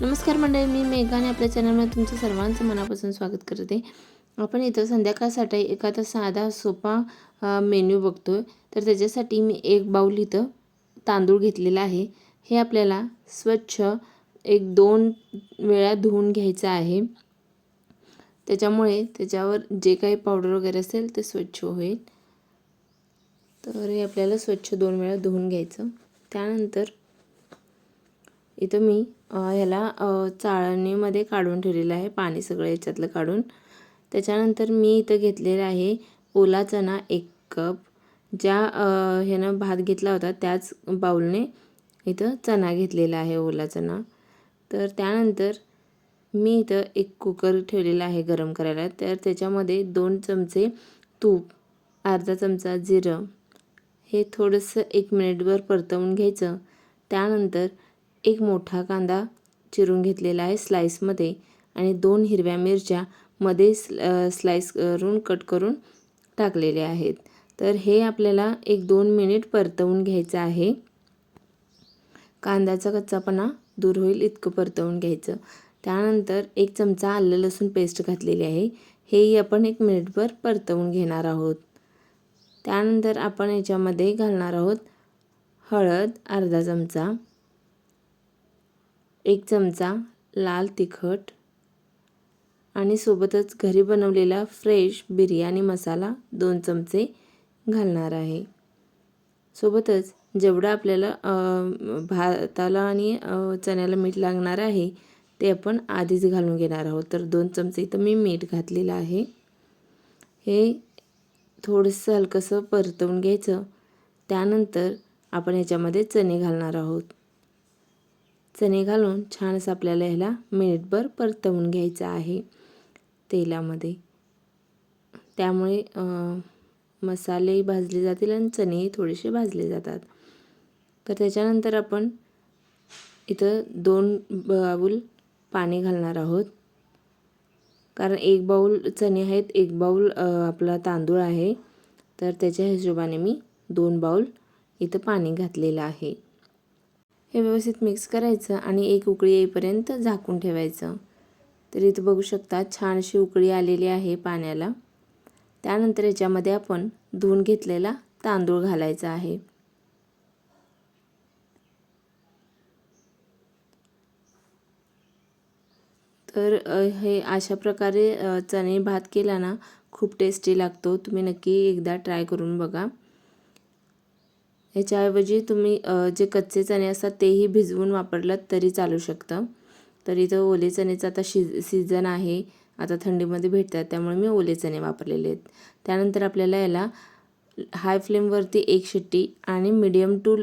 नमस्कार मंडळी मी मेघाने आपल्या चॅनलमध्ये तुमचं सर्वांचं मनापासून स्वागत करते. आपण इथं संध्याकाळसाठी एखादा साधा सोपा मेन्यू बघतो तर त्याच्यासाठी मी एक बाऊल इथं तांदूळ घेतलेला आहे. हे आपल्याला स्वच्छ एक दोन वेळा धुवून घ्यायचं आहे. त्याच्यामुळे त्याच्यावर जे काही पावडर वगैरे असेल ते स्वच्छ होईल. तर हे आपल्याला स्वच्छ दोन वेळा धुवून घ्यायचं. त्यानंतर इथं मी ह्याला चाळणीमध्ये काढून ठेवलेलं आहे पाणी सगळं याच्यातलं काढून. त्याच्यानंतर मी इथं घेतलेलं आहे ओला चणा एक कप ज्या ह्यानं भात घेतला होता त्याच बाऊलने इथं चणा घेतलेला आहे ओला चणा. तर त्यानंतर मी इथं एक कुकर ठेवलेला आहे गरम करायला. तर त्याच्यामध्ये दोन चमचे तूप अर्धा चमचा जिरं हे थोडंसं एक मिनिटभर परतवून घ्यायचं. त्यानंतर एक मोठा कांदा चिरून घेतलेला आहे स्लाईसमध्ये आणि दोन हिरव्या मिरच्या मध्ये स्लाईस करून कट करून टाकलेले आहेत. तर हे आपल्याला एक दोन मिनिट परतवून घ्यायचं आहे. कांद्याचा कच्चापणा दूर होईल इतकं परतवून घ्यायचं. त्यानंतर एक चमचा आलं लसूण पेस्ट घातलेली आहे. हेही आपण एक मिनिटभर परतवून घेणार आहोत. त्यानंतर आपण याच्यामध्ये घालणार आहोत हळद अर्धा चमचा. एक चमचा लाल तिखट आणि सोबतच घरी बनवलेला फ्रेश बिर्याणी मसाला दोन चमचे घालणार आहे. सोबतच जेवढं आपल्याला भाताला आणि चण्याला मीठ लागणार आहे ते आपण आधीच घालून घेणार आहोत. तर दोन चमचे इथं मी मीठ घातलेलं आहे. हे थोडंसं हलकंसं परतवून घ्यायचं. त्यानंतर आपण याच्यामध्ये चणे घालणार आहोत. चणे घालून छानच आपल्याला ह्याला मिनिटभर परतवून घ्यायचं आहे तेलामध्ये. त्यामुळे मसालेही भाजले जातील आणि चणेही थोडेसे भाजले जातात. तर त्याच्यानंतर आपण इथं दोन बाऊल पाणी घालणार आहोत. कारण एक बाऊल चणे आहेत एक बाऊल आपला तांदूळ आहे. तर त्याच्या हिशोबाने मी दोन बाऊल इथं पाणी घातलेलं आहे. हे व्यवस्थित मिक्स करायचं आणि एक उकळी येईपर्यंत झाकून ठेवायचं. तर इथं बघू शकता छानशी उकळी आलेली आहे पाण्याला. त्यानंतर याच्यामध्ये आपण धुवून घेतलेला तांदूळ घालायचा आहे. तर हे अशा प्रकारे चणे भात केला ना खूप टेस्टी लागतो. तुम्ही नक्की एकदा ट्राय करून बघा. ह्याच्याऐवजी तुम्ही जे कच्चे चणे असतात तेही भिजवून वापरलात तरी चालू शकतं. तर इथं ओले चण्याचं आता शिज सीझन आहे. आता थंडीमध्ये भेटतात त्यामुळे मी ओले चणे वापरलेले आहेत. त्यानंतर आपल्याला याला हाय फ्लेमवरती एक शिट्टी आणि मिडियम टू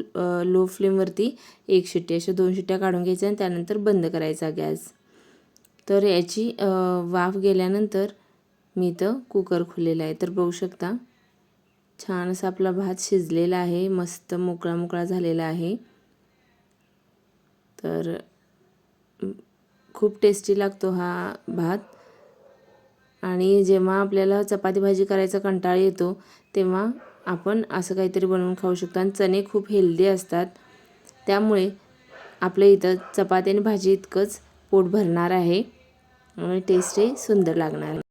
लो फ्लेमवरती एक शिट्टी अशा दोन शिट्ट्या काढून घ्यायच्या आणि त्यानंतर बंद करायचा गॅस. तर याची वाफ गेल्यानंतर मी इथं कुकर खुललेला आहे. तर बघू शकता छान असा आपला भात शिजलेला आहे मस्त मोकळा मोकळा झालेला आहे. तर खूप टेस्टी लागतो हा भात. आणि जेव्हा आपल्याला चपाती भाजी करायचा कंटाळा येतो तेव्हा आपण असं काहीतरी बनवून खाऊ शकतो. आणि चणे खूप हेल्दी असतात. त्यामुळे आपल्या इथं चपाती आणि भाजी इतकंच पोट भरणार आहे. आणि टेस्टही सुंदर लागणार